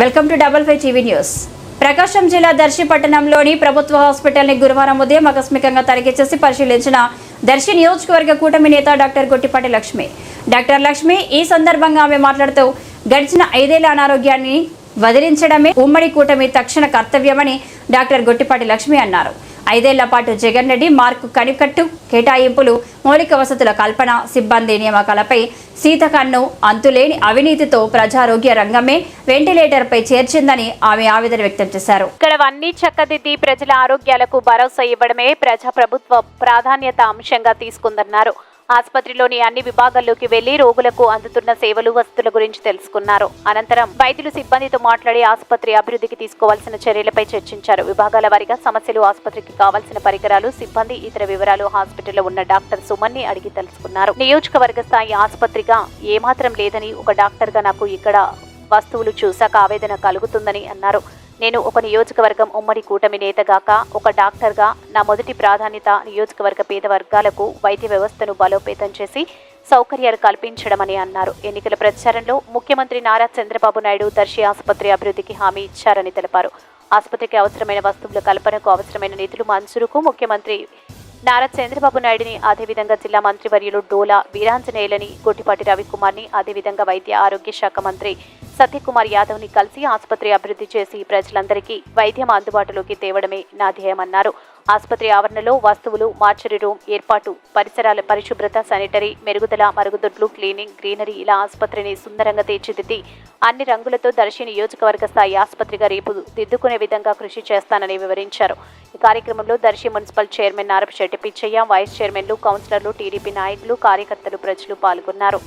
Welcome to double five TV news. Prakasam జిల్లా దర్శి పట్టణంలోని ప్రభుత్వ హాస్పిటల్ని గురువారం ఉదయం ఆకస్మికంగా తనిఖీ చేసి పరిశీలించిన దర్శి నియోజకవర్గ కూటమి నేత డాక్టర్ గొట్టిపాటి లక్ష్మి. డాక్టర్ లక్ష్మి ఈ సందర్భంగా ఆమె మాట్లాడుతూ గడిచిన ఐదేళ్ళ అనారోగ్యాన్ని వదిలించడమే ఉమ్మడి కూటమి తక్షణ కర్తవ్యమని డాక్టర్ గొట్టిపాటి లక్ష్మి అన్నారు. ఐదేళ్ళ పాటు జగన్ రెడ్డి మార్కు కనికట్టు కేటాయింపులు మౌలిక వసతుల కల్పన సిబ్బంది నియామకాలపై సీతకన్ను అంతులేని అవినీతితో ప్రజారోగ్య రంగమే వెంటిలేటర్ పై చేర్చిందని ఆమె ఆవేదన వ్యక్తం చేశారు. ఇక్కడవన్నీ చక్కదిద్ది ప్రజల ఆరోగ్యాలకు భరోసా ఇవ్వడమే ప్రజాప్రభుత్వ ప్రాధాన్యత అంశంగా తీసుకుందన్నారు. ఆసుపత్రిలోని అన్ని విభాగాల్లోకి వెళ్ళి రోగులకు అందుతున్న సేవలు వసతుల గురించి తెలుసుకున్నారు. అనంతరం వైద్యులు సిబ్బందితో మాట్లాడి ఆసుపత్రి అభివృద్ధికి తీసుకోవాల్సిన చర్యలపై చర్చించారు. విభాగాల వారీగా సమస్యలు ఆసుపత్రికి కావాల్సిన పరికరాలు సిబ్బంది ఇతర వివరాలు హాస్పిటల్లో ఉన్న డాక్టర్ సుమన్ని అడిగి తెలుసుకున్నారు. నియోజకవర్గ స్థాయి ఆసుపత్రిగా ఏమాత్రం లేదని ఒక డాక్టర్గా నాకు ఇక్కడ వస్తువులు చూశాక ఆవేదన కలుగుతుందని అన్నారు. నేను ఒక నియోజకవర్గం ఉమ్మడి కూటమి నేతగాక ఒక డాక్టర్గా నా మొదటి ప్రాధాన్యత నియోజకవర్గ పేద వర్గాలకు వైద్య వ్యవస్థను బలోపేతం చేసి సౌకర్యాలు కల్పించడమని అన్నారు. ఎన్నికల ప్రచారంలో ముఖ్యమంత్రి నారా చంద్రబాబు నాయుడు దర్శి ఆసుపత్రి అభివృద్ధికి హామీ ఇచ్చారని తెలిపారు. ఆసుపత్రికి అవసరమైన వస్తువుల కల్పనకు అవసరమైన నిధులు మంజూరుకు ముఖ్యమంత్రి నారా చంద్రబాబు నాయుడిని అదేవిధంగా జిల్లా మంత్రివర్యులు డోలా వీరాంజనేయులని గొట్టిపాటి రవికుమార్ని అదేవిధంగా వైద్య ఆరోగ్య శాఖ మంత్రి సత్యకుమార్ యాదవ్ని కలిసి ఆసుపత్రి అభివృద్ధి చేసి ప్రజలందరికీ వైద్యం అందుబాటులోకి తేవడమే నా ధ్యేయమన్నారు. ఆసుపత్రి ఆవరణలో వస్తువులు మార్చరీ రూమ్ ఏర్పాటు పరిసరాల పరిశుభ్రత శానిటరీ మెరుగుదల మరుగుదొడ్లు క్లీనింగ్ గ్రీనరీ ఇలా ఆసుపత్రిని సుందరంగా తీర్చిదిద్ది అన్ని రంగులతో దర్శి నియోజకవర్గ స్థాయి ఆసుపత్రిగా రేపు దిద్దుకునే విధంగా కృషి చేస్తానని వివరించారు. ఈ కార్యక్రమంలో Darsi municipal chairman Narapasetti Pichaiah vice చైర్మన్లు కౌన్సిలర్లు టీడీపీ నాయకులు కార్యకర్తలు ప్రజలు పాల్గొన్నారు.